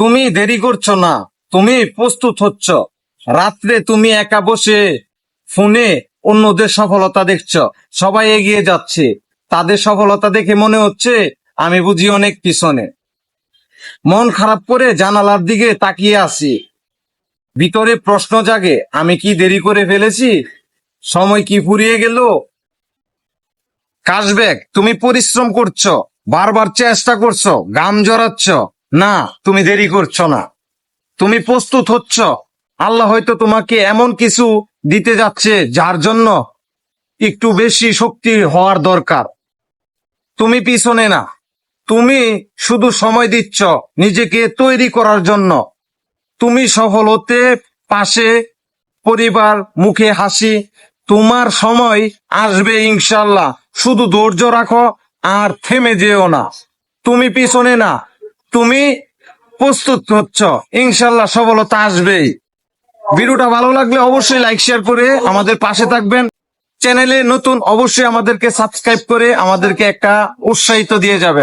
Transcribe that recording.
তুমি দেরি করছ না, তুমি প্রস্তুত হচ্ছ। রাত্রে তুমি একা বসে ফোনে অন্যদের সফলতা দেখছ। সবাই এগিয়ে যাচ্ছে। তাদের সফলতা দেখে মনে হচ্ছে আমি বুঝি অনেক পিছনে। মন খারাপ করে জানালার দিকে তাকিয়ে আসি ভিতরে প্রশ্ন জাগে, আমি কি দেরি করে ফেলেছি? সময় কি ফুরিয়ে গেল? কাশব্যাক তুমি পরিশ্রম করছ, বারবার চেষ্টা করছ গাম জড়াচ্ছ না, তুমি দেরি করছ না। তুমি প্রস্তুত হচ্ছ। আল্লাহ হয়তো তোমাকে এমন কিছু দিতে যাচ্ছে যার জন্য একটু বেশি শক্তি হওয়ার দরকার। তুমি পিছনে না। তুমি শুধু সময় দিচ্ছ নিজেকে তৈরি করার জন্য। তুমি সফল হতে পাশে পরিবার, মুখে হাসি। তোমার সময় আসবে ইনশাল্লাহ শুধু ধৈর্য রাখো আর থেমে যেও না। তুমি পিছনে না। তুমি প্রস্তুত হচ্ছ। ইনশাল্লাহ সফলতা আসবেই। ভিডিওটা ভালো লাগলে অবশ্যই লাইক শেয়ার করে আমাদের পাশে থাকবেন। চ্যানেলে নতুন অবশ্যই আমাদেরকে সাবস্ক্রাইব করে আমাদেরকে একটা উৎসাহিত দিয়ে যাবে।